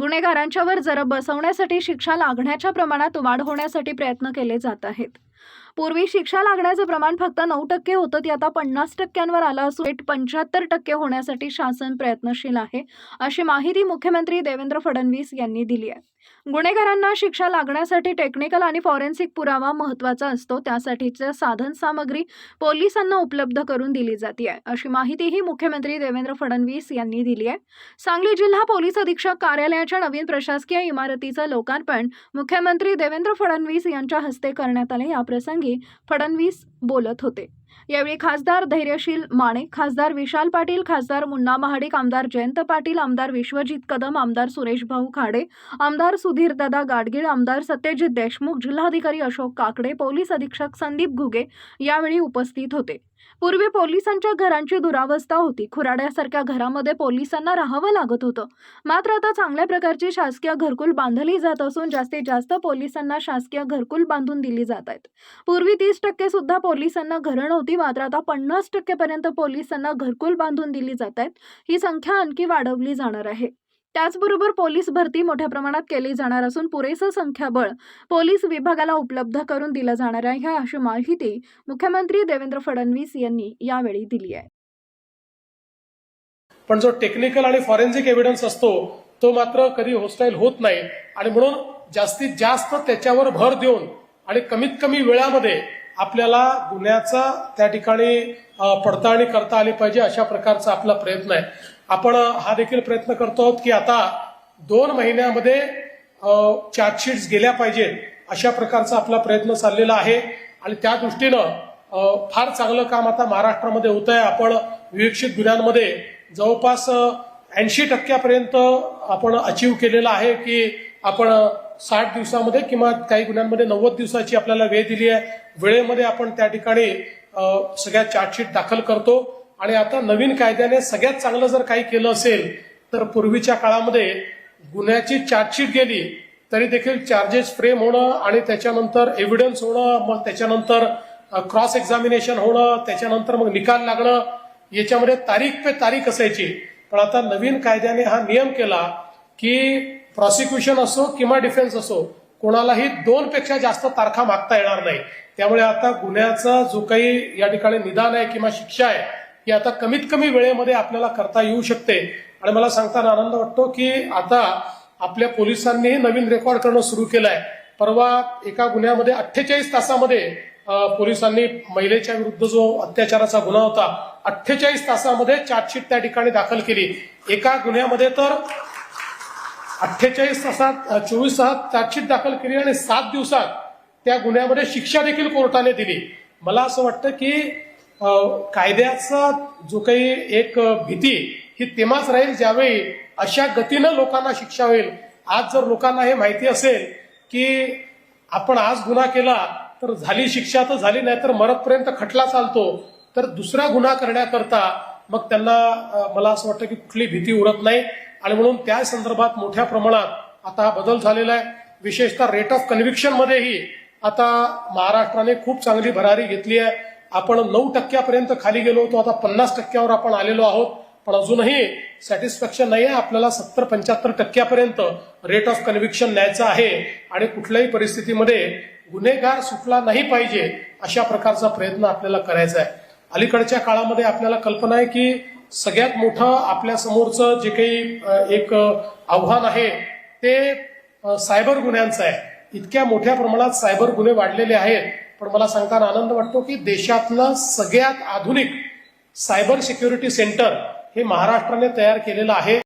गुन्हेगारांच्यावर जर बसवण्यासाठी शिक्षा लागण्याच्या प्रमाणात वाढ होण्यासाठी प्रयत्न केले जात आहेत. पूर्वी शिक्षा लागण्याचं प्रमाण फक्त नऊ टक्के होतं ते आता पन्नास टक्क्यांवर आलं असून पंच्याहत्तर टक्के होण्यासाठी शासन प्रयत्नशील आहे अशी माहिती मुख्यमंत्री देवेंद्र फडणवीस यांनी दिली आहे. गुन्हेगारांना शिक्षा लागण्यासाठी टेक्निकल आणि फॉरेन्सिक पुरावा महत्त्वाचा असतो त्यासाठीचं साधन सामग्री पोलिसांना उपलब्ध करून दिली जाते आहे अशी माहितीही मुख्यमंत्री देवेंद्र फडणवीस यांनी दिली आहे. सांगली जिल्हा पोलीस अधीक्षक कार्यालयाच्या नवीन प्रशासकीय इमारतीचं लोकार्पण मुख्यमंत्री देवेंद्र फडणवीस यांच्या हस्ते करण्यात आले प्रसंगी फडणवीस बोलत होते. यावेळी खासदार धैर्यशील माणे खासदार विशाल पाटील खासदार मुन्ना महाडिक आमदार जयंत पाटील आमदार विश्वजित कदम आमदार सुरेश भाऊ खाडे आमदार सुधीर दादा गाडगीळ आमदार सत्यजित देशमुख जिल्हाधिकारी अशोक काकडे पोलीस अधीक्षक संदीप घुगे यावेळी उपस्थित होते. पूर्वी पोलिसांच्या घरांची दुरावस्था होती. खुराड्यासारख्या घरामध्ये पोलिसांना राहावं लागत होतं. मात्र आता चांगल्या प्रकारची शासकीय घरकुल बांधली जात असून जास्तीत जास्त पोलिसांना शासकीय घरकुल बांधून दिली जात आहेत. पूर्वी तीस टक्के सुद्धा पोलिसांना घरं नव्हती मात्र आता पन्नास टक्केपर्यंत पोलिसांना घरकुल बांधून दिली जात आहेत. ही संख्या आणखी वाढवली जाणार आहे. त्याचबरोबर पोलीस भरती मोठ्या प्रमाणात केली जाणार असून पुरेसं संख्याबळ पोलीस विभागाला उपलब्ध करून दिलं जाणार आहे अशी माहिती मुख्यमंत्री देवेंद्र फडणवीस यांनी यावेळी दिली आहे. पण जो टेक्निकल आणि फॉरेन्सिक एव्हिडन्स असतो तो मात्र कधी होस्टाईल होत नाही. आणि म्हणून जास्तीत जास्त त्याच्यावर भर देऊन आणि कमीत कमी वेळामध्ये आपल्याला गुन्ह्याचा त्या ठिकाणी पडताळणी करता आली पाहिजे अशा प्रकारचा आपला प्रयत्न आहे. आपण हा देखील प्रयत्न करतो आहोत की आता दोन महिन्यामध्ये चार्जशीट्स गेल्या पाहिजेत अशा प्रकारचा आपला प्रयत्न चाललेला आहे. आणि त्या दृष्टीनं फार चांगलं काम आता महाराष्ट्रामध्ये होत आहे आपण विवेक्षित गुन्ह्यांमध्ये जवळपास ऐंशी टक्क्यापर्यंत आपण अचीव केलेलं आहे की आपण साठ दिवसामध्ये किंवा काही गुन्ह्यांमध्ये नव्वद दिवसाची आपल्याला वेळ दिली आहे. वेळेमध्ये आपण त्या ठिकाणी सगळ्या चार्जशीट दाखल करतो. आणि आता नवीन कायद्याने सगळ्यात चांगलं जर काही केलं असेल तर पूर्वीच्या काळामध्ये गुन्ह्याची चार्जशीट गेली तरी देखील चार्जेस फ्रेम होणं आणि त्याच्यानंतर एव्हिडन्स होणं मग त्याच्यानंतर क्रॉस एक्झामिनेशन होणं त्याच्यानंतर मग निकाल लागणं याच्यामध्ये तारीख पे तारीख असायची. पण आता नवीन कायद्याने हा नियम केला की प्रॉसिक्युशन असो किंवा डिफेन्स असो कोणालाही दोन पेक्षा जास्त तारखा मागता येणार नाही. त्यामुळे आता गुन्ह्याचा जो काही या ठिकाणी निदान आहे किंवा शिक्षा आहे ही आता कमीत कमी वेळेमध्ये आपल्याला करता येऊ शकते. आणि मला सांगताना आनंद वाटतो की आता आपल्या पोलिसांनीही नवीन रेकॉर्ड करणं सुरू केलं आहे परवा एका गुन्ह्यामध्ये अठ्ठेचाळीस तासामध्ये पोलिसांनी महिलेच्या विरुद्ध जो अत्याचाराचा गुन्हा होता अठ्ठेचाळीस तासामध्ये चार्जशीट त्या ठिकाणी दाखल केली. एका गुन्ह्यामध्ये तर अठ्ठेचाळीस तासात चोवीस तासात चार्जशीट दाखल केली आणि सात दिवसात त्या गुन्ह्यामध्ये शिक्षा देखील कोर्टाने दिली. मला असं वाटतं की कायद्याचा जो काही एक भीती ही तेव्हाच राहील ज्यावेळी अशा गतीनं लोकांना शिक्षा होईल. आज जर लोकांना हे माहिती असेल की आपण आज गुन्हा केला तर झाली शिक्षा तर झाली नाही तर मरतपर्यंत खटला चालतो तर दुसरा गुन्हा करण्याकरता मग त्यांना मला असं वाटतं की कुठली भीती उरत नाही. आणि म्हणून त्या संदर्भात मोठ्या प्रमाणात आता हा बदल झालेला आहे. विशेषतः रेट ऑफ कन्व्हिक्शन मध्येही आता महाराष्ट्राने खूप चांगली भरारी घेतली आहे. आपण नऊ टक्क्यापर्यंत खाली गेलो होतो आता पन्नास टक्क्यावर आपण आलेलो आहोत. पण अजूनही सॅटिस्फॅक्शन नाही आहे. आपल्याला सत्तर पंच्याहत्तर टक्क्यापर्यंत रेट ऑफ कन्व्हिक्शन न्यायचं आहे. आणि कुठल्याही परिस्थितीमध्ये गुन्हेगार सुटला नाही पाहिजे अशा प्रकारचा प्रयत्न आपल्याला करायचा आहे. अलीकडच्या काळामध्ये आपल्याला कल्पना आहे की सगळ्यात मोठं आपल्या समोरचं जे काही एक आव्हान आहे ते सायबर गुन्ह्यांचं आहे. इतक्या मोठ्या प्रमाणात सायबर गुन्हे वाढलेले आहेत. पण मला सांगताना आनंद वाटतो की देशातलं सगळ्यात आधुनिक सायबर सिक्युरिटी सेंटर हे महाराष्ट्राने तयार केलेलं आहे.